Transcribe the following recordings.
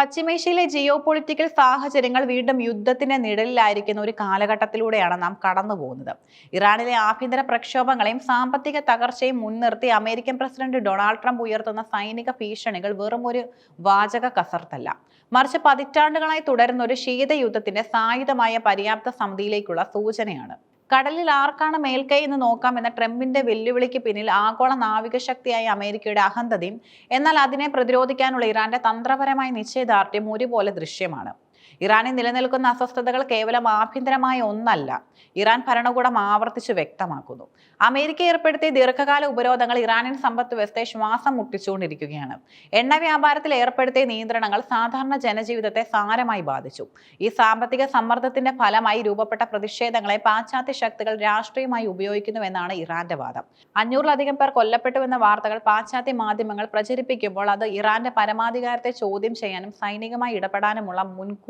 പശ്ചിമേഷ്യയിലെ geo political സാഹചര്യങ്ങൾ വീണ്ടും യുദ്ധത്തിന്റെ നിഴലിലായിരിക്കുന്ന ഒരു കാലഘട്ടത്തിലൂടെയാണ് നാം കടന്നു പോകുന്നത്. ഇറാനിലെ ആഭ്യന്തര പ്രക്ഷോഭങ്ങളെയും സാമ്പത്തിക തകർച്ചയും മുൻനിർത്തി അമേരിക്കൻ പ്രസിഡന്റ് ഡൊണാൾഡ് ട്രംപ് ഉയർത്തുന്ന സൈനിക ഭീഷണികൾ വെറും ഒരു വാചക കസർത്തല്ല. മറിച്ച് പതിറ്റാണ്ടുകളായി തുടരുന്ന ഒരു ശീതയുദ്ധത്തിന്റെ സായുധമായ പര്യാപ്ത സമിതിയിലേക്കുള്ള സൂചനയാണ് കടലിൽ ആർക്കാണ് മേൽക്കൈ എന്ന് നോക്കാം എന്ന ട്രംപിന്റെ വെല്ലുവിളിക്ക് പിന്നിൽ ആഗോള നാവിക ശക്തിയായി അമേരിക്കയുടെ അഹന്തതയും എന്നാൽ അതിനെ പ്രതിരോധിക്കാനുള്ള ഇറാന്റെ തന്ത്രപരമായ നിശ്ചയദാർഢ്യം ഒരുപോലെ ദൃശ്യമാണ്. ഇറാനിൽ നിലനിൽക്കുന്ന അസ്വസ്ഥതകൾ കേവലം ആഭ്യന്തരമായ ഒന്നല്ല. ഇറാൻ ഭരണകൂടം ആവർത്തിച്ച് വ്യക്തമാക്കുന്നു. അമേരിക്ക ഏർപ്പെടുത്തിയ ദീർഘകാല ഉപരോധങ്ങൾ ഇറാനിയൻ സമ്പത്ത് വ്യവസ്ഥയെ ശ്വാസം മുട്ടിച്ചുകൊണ്ടിരിക്കുകയാണ്. എണ്ണ വ്യാപാരത്തിൽ ഏർപ്പെടുത്തിയ നിയന്ത്രണങ്ങൾ സാധാരണ ജനജീവിതത്തെ സാരമായി ബാധിച്ചു. ഈ സാമ്പത്തിക സമ്മർദ്ദത്തിന്റെ ഫലമായി രൂപപ്പെട്ട പ്രതിഷേധങ്ങളെ പാശ്ചാത്യ ശക്തികൾ രാഷ്ട്രീയമായി ഉപയോഗിക്കുന്നുവെന്നാണ് ഇറാന്റെ വാദം. അഞ്ഞൂറിലധികം പേർ കൊല്ലപ്പെട്ടുവെന്ന വാർത്തകൾ പാശ്ചാത്യ മാധ്യമങ്ങൾ പ്രചരിപ്പിക്കുമ്പോൾ അത് ഇറാന്റെ പരമാധികാരത്തെ ചോദ്യം ചെയ്യാനും സൈനികമായി ഇടപെടാനുമുള്ള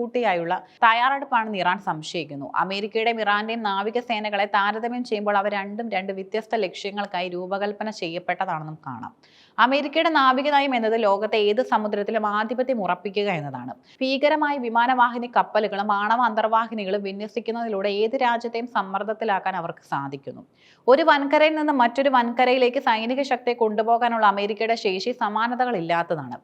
മുൻകൂട്ടിയായുള്ള തയ്യാറെടുപ്പാണെന്ന് ഇറാൻ സംശയിക്കുന്നു. അമേരിക്കയുടെയും ഇറാന്റെയും നാവികസേനകളെ താരതമ്യം ചെയ്യുമ്പോൾ അവ രണ്ടും രണ്ട് വ്യത്യസ്ത ലക്ഷ്യങ്ങൾക്കായി രൂപകൽപ്പന ചെയ്യപ്പെട്ടതാണെന്നും കാണാം. അമേരിക്കയുടെ നാവിക നയം എന്നത് ലോകത്തെ ഏത് സമുദ്രത്തിലും ആധിപത്യം ഉറപ്പിക്കുക എന്നതാണ്. ഭീകരമായ വിമാനവാഹിനി കപ്പലുകളും ആണവ അന്തർവാഹിനികളും വിന്യസിക്കുന്നതിലൂടെ ഏത് രാജ്യത്തെയും സമ്മർദ്ദത്തിലാക്കാൻ അവർക്ക് സാധിക്കുന്നു. ഒരു വൻകരയിൽ നിന്ന് മറ്റൊരു വൻകരയിലേക്ക് സൈനിക ശക്തിയെ കൊണ്ടുപോകാനുള്ള അമേരിക്കയുടെ ശേഷി സമാനതകളില്ലാത്തതാണ്.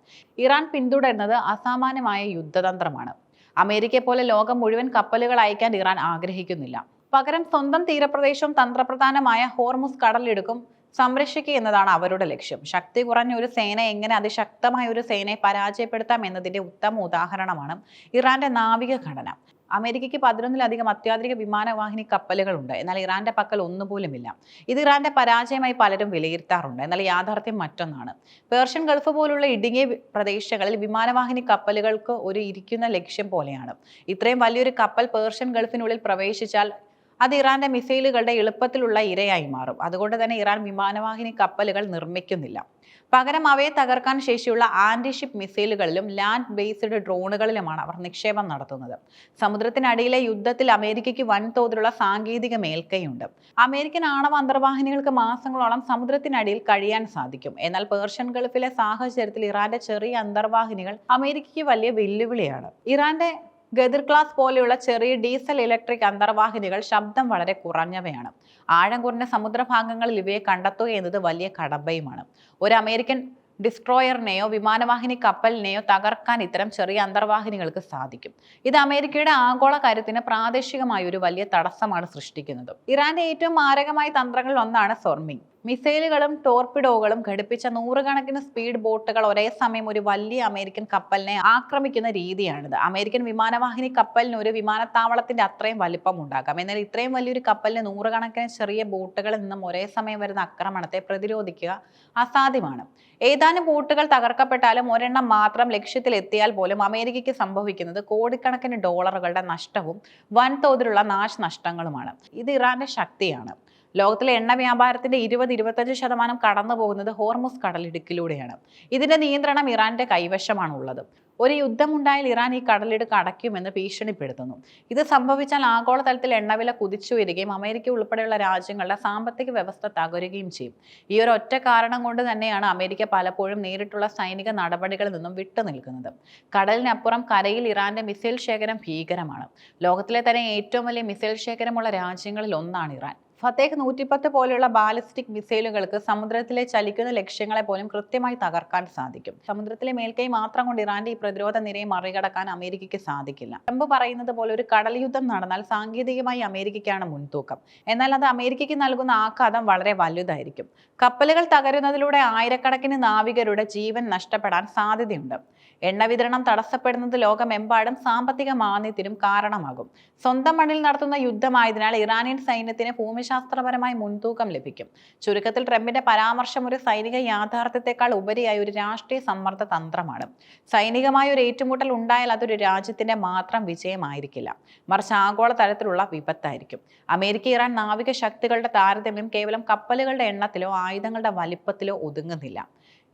ഇറാൻ പിന്തുടരുന്നത് അസാമാന്യമായ യുദ്ധതന്ത്രമാണ്. അമേരിക്കയെ പോലെ ലോകം മുഴുവൻ കപ്പലുകൾ അയക്കാൻ ഇറാൻ ആഗ്രഹിക്കുന്നില്ല. പകരം സ്വന്തം തീരപ്രദേശവും തന്ത്രപ്രധാനമായ ഹോർമുസ് കടലിടുക്കും സംരക്ഷിക്കുക എന്നതാണ് അവരുടെ ലക്ഷ്യം. ശക്തി കുറഞ്ഞ ഒരു സേന എങ്ങനെ അതിശക്തമായ ഒരു സേനയെ പരാജയപ്പെടുത്താം എന്നതിന്റെ ഉത്തമ ഉദാഹരണമാണ് ഇറാന്റെ നാവിക ഘടന അമേരിക്കയ്ക്ക് പതിനൊന്നിലധികം അത്യാധുനിക വിമാനവാഹിനി കപ്പലുകളുണ്ട്. എന്നാൽ ഇറാന്റെ പക്കൽ ഒന്നുപോലുമില്ല. ഇത് ഇറാന്റെ പരാജയമായി പലരും വിലയിരുത്താറുണ്ട്. എന്നാൽ യാഥാർത്ഥ്യം മറ്റൊന്നാണ്. പേർഷ്യൻ ഗൾഫ് പോലുള്ള ഇടുങ്ങിയ പ്രദേശങ്ങളിൽ വിമാനവാഹിനി കപ്പലുകൾക്ക് ഒരു ഇരിക്കുന്ന ലക്ഷ്യം പോലെയാണ്. ഇത്രയും വലിയൊരു കപ്പൽ പേർഷ്യൻ ഗൾഫിനുള്ളിൽ പ്രവേശിച്ചാൽ അത് ഇറാന്റെ മിസൈലുകളുടെ എളുപ്പത്തിലുള്ള ഇരയായി മാറും. അതുകൊണ്ട് തന്നെ ഇറാൻ വിമാനവാഹിനി കപ്പലുകൾ നിർമ്മിക്കുന്നില്ല. പകരം അവയെ തകർക്കാൻ ശേഷിയുള്ള ആന്റിഷിപ്പ് മിസൈലുകളിലും ലാൻഡ് ബേസ്ഡ് ഡ്രോണുകളിലുമാണ് അവർ നിക്ഷേപം നടത്തുന്നത്. സമുദ്രത്തിനടിയിലെ യുദ്ധത്തിൽ അമേരിക്കയ്ക്ക് വൻതോതിലുള്ള സാങ്കേതിക മേൽക്കൈയുണ്ട്. അമേരിക്കൻ ആണവ അന്തർവാഹിനികൾക്ക് മാസങ്ങളോളം സമുദ്രത്തിനടിയിൽ കഴിയാൻ സാധിക്കും. എന്നാൽ പേർഷ്യൻ ഗൾഫിലെ സാഹചര്യത്തിൽ ഇറാന്റെ ചെറിയ അന്തർവാഹിനികൾ അമേരിക്കയ്ക്ക് വലിയ വെല്ലുവിളിയാണ്. ഇറാന്റെ ഗദിർ ക്ലാസ് പോലെയുള്ള ചെറിയ ഡീസൽ ഇലക്ട്രിക് അന്തർവാഹിനികൾ ശബ്ദം വളരെ കുറഞ്ഞവയാണ്. ആഴം കുറഞ്ഞ സമുദ്രഭാഗങ്ങളിൽ ഇവയെ കണ്ടെത്തുക എന്നത് വലിയ കടമ്പയുമാണ്. ഒരു അമേരിക്കൻ ഡിസ്ട്രോയറിനെയോ വിമാനവാഹിനി കപ്പലിനെയോ തകർക്കാൻ ഇത്തരം ചെറിയ അന്തർവാഹിനികൾക്ക് സാധിക്കും. ഇത് അമേരിക്കയുടെ ആഗോള കാര്യത്തിന് പ്രാദേശികമായ ഒരു വലിയ തടസ്സമാണ് സൃഷ്ടിക്കുന്നത്. ഇറാന്റെ ഏറ്റവും മാരകമായ തന്ത്രങ്ങളിൽ ഒന്നാണ് സൊർമിങ് മിസൈലുകളും ടോർപിഡോകളും ഘടിപ്പിച്ച നൂറുകണക്കിന് സ്പീഡ് ബോട്ടുകൾ ഒരേ സമയം ഒരു വലിയ അമേരിക്കൻ കപ്പലിനെ ആക്രമിക്കുന്ന രീതിയാണിത്. അമേരിക്കൻ വിമാനവാഹിനി കപ്പലിന് ഒരു വിമാനത്താവളത്തിന്റെ അത്രയും വലിപ്പം ഉണ്ടാകാം എന്നാൽ ഇത്രയും വലിയൊരു കപ്പലിന് നൂറുകണക്കിന് ചെറിയ ബോട്ടുകളിൽ നിന്നും ഒരേ സമയം വരുന്ന ആക്രമണത്തെ പ്രതിരോധിക്കുക അസാധ്യമാണ്. ഏതാനും ബോട്ടുകൾ തകർക്കപ്പെട്ടാലും ഒരെണ്ണം മാത്രം ലക്ഷ്യത്തിലെത്തിയാൽ പോലും അമേരിക്കയ്ക്ക് സംഭവിക്കുന്നത് കോടിക്കണക്കിന് ഡോളറുകളുടെ നഷ്ടവും വൻതോതിലുള്ള നാശനഷ്ടങ്ങളുമാണ്. ഇത് ഇറാന്റെ ശക്തിയാണ്. ലോകത്തിലെ എണ്ണ വ്യാപാരത്തിന്റെ ഇരുപത് ഇരുപത്തഞ്ച് ശതമാനം കടന്നു പോകുന്നത് ഹോർമുസ് കടലിടുക്കിലൂടെയാണ്. ഇതിന്റെ നിയന്ത്രണം ഇറാന്റെ കൈവശമാണുള്ളത്. ഒരു യുദ്ധമുണ്ടായാൽ ഇറാൻ ഈ കടലിടുക്ക് അടയ്ക്കുമെന്ന് ഭീഷണിപ്പെടുത്തുന്നു. ഇത് സംഭവിച്ചാൽ ആഗോളതലത്തിൽ എണ്ണവില കുതിച്ചുയരുകയും അമേരിക്ക ഉൾപ്പെടെയുള്ള രാജ്യങ്ങളുടെ സാമ്പത്തിക വ്യവസ്ഥ തകരുകയും ചെയ്യും. ഈ ഒരു ഒറ്റ കാരണം കൊണ്ട് തന്നെയാണ് അമേരിക്ക പലപ്പോഴും നേരിട്ടുള്ള സൈനിക നടപടികളിൽ നിന്നും വിട്ടുനിൽക്കുന്നത് കടലിനപ്പുറം കരയിൽ ഇറാന്റെ മിസൈൽ ശേഖരം ഭീകരമാണ്. ലോകത്തിലെ തന്നെ ഏറ്റവും വലിയ മിസൈൽ ശേഖരമുള്ള രാജ്യങ്ങളിൽ ഒന്നാണ് ഇറാൻ. ഫത്തേഹ് നൂറ്റിപ്പത്ത് പോലെയുള്ള ബാലിസ്റ്റിക് മിസൈലുകൾക്ക് സമുദ്രത്തിലെ ചലിക്കുന്ന ലക്ഷ്യങ്ങളെ പോലും കൃത്യമായി തകർക്കാൻ സാധിക്കും. സമുദ്രത്തിലെ മേൽക്കൈ മാത്രം കൊണ്ട് ഇറാന്റെ ഈ പ്രതിരോധ നിരയെ മറികടക്കാൻ അമേരിക്കയ്ക്ക് സാധിക്കില്ല. ട്രംപ് പറയുന്നത് പോലെ ഒരു കടൽ യുദ്ധം നടന്നാൽ സാങ്കേതികമായി അമേരിക്കയ്ക്കാണ് മുൻതൂക്കം. എന്നാൽ അത് അമേരിക്കയ്ക്ക് നൽകുന്ന ആഘാതം വളരെ വലുതായിരിക്കും. കപ്പലുകൾ തകരുന്നതിലൂടെ ആയിരക്കണക്കിന് നാവികരുടെ ജീവൻ നഷ്ടപ്പെടാൻ സാധ്യതയുണ്ട്. എണ്ണ വിതരണം തടസ്സപ്പെടുന്നത് ലോകമെമ്പാടും സാമ്പത്തിക മാന്ദ്യത്തിനും കാരണമാകും. സ്വന്തം മണ്ണിൽ നടത്തുന്ന യുദ്ധമായതിനാൽ ഇറാനിയൻ സൈന്യത്തിന് ഭൂമിശാസ്ത്രപരമായ മുൻതൂക്കം ലഭിക്കും. ചുരുക്കത്തിൽ ട്രംപിന്റെ പരാമർശം ഒരു സൈനിക യാഥാർത്ഥ്യത്തെക്കാൾ ഉപരിയായി ഒരു രാഷ്ട്രീയ സമ്മർദ്ദ തന്ത്രമാണ്. സൈനികമായ ഒരു ഏറ്റുമുട്ടൽ ഉണ്ടായാൽ അതൊരു രാജ്യത്തിന്റെ മാത്രം വിജയമായിരിക്കില്ല. മറിച്ച് ആഗോള തലത്തിലുള്ള വിപത്തായിരിക്കും. അമേരിക്ക ഇറാൻ നാവിക ശക്തികളുടെ താരതമ്യം കേവലം കപ്പലുകളുടെ എണ്ണത്തിലോ ആയുധങ്ങളുടെ വലിപ്പത്തിലോ ഒതുങ്ങുന്നില്ല.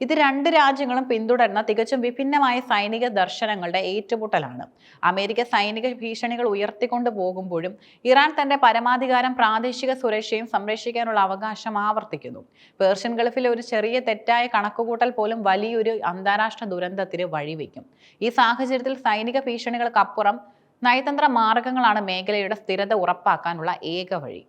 ഇത് രണ്ട് രാജ്യങ്ങളും പിന്തുടരുന്ന തികച്ചും വിഭിന്നമായ സൈനിക ദർശനങ്ങളുടെ ഏറ്റുമുട്ടലാണ്. അമേരിക്ക സൈനിക ഭീഷണികൾ ഉയർത്തിക്കൊണ്ടു പോകുമ്പോഴും ഇറാൻ തന്റെ പരമാധികാരം പ്രാദേശിക സുരക്ഷയും സംരക്ഷിക്കാനുള്ള അവകാശം ആവർത്തിക്കുന്നു. പേർഷ്യൻ ഗൾഫിലെ ഒരു ചെറിയ തെറ്റായ കണക്കുകൂട്ടൽ പോലും വലിയൊരു അന്താരാഷ്ട്ര ദുരന്തത്തിന് വഴിവെക്കും. ഈ സാഹചര്യത്തിൽ സൈനിക ഭീഷണികൾക്കപ്പുറം നയതന്ത്ര മാർഗങ്ങളാണ് മേഖലയുടെ സ്ഥിരത ഉറപ്പാക്കാനുള്ള ഏക വഴി.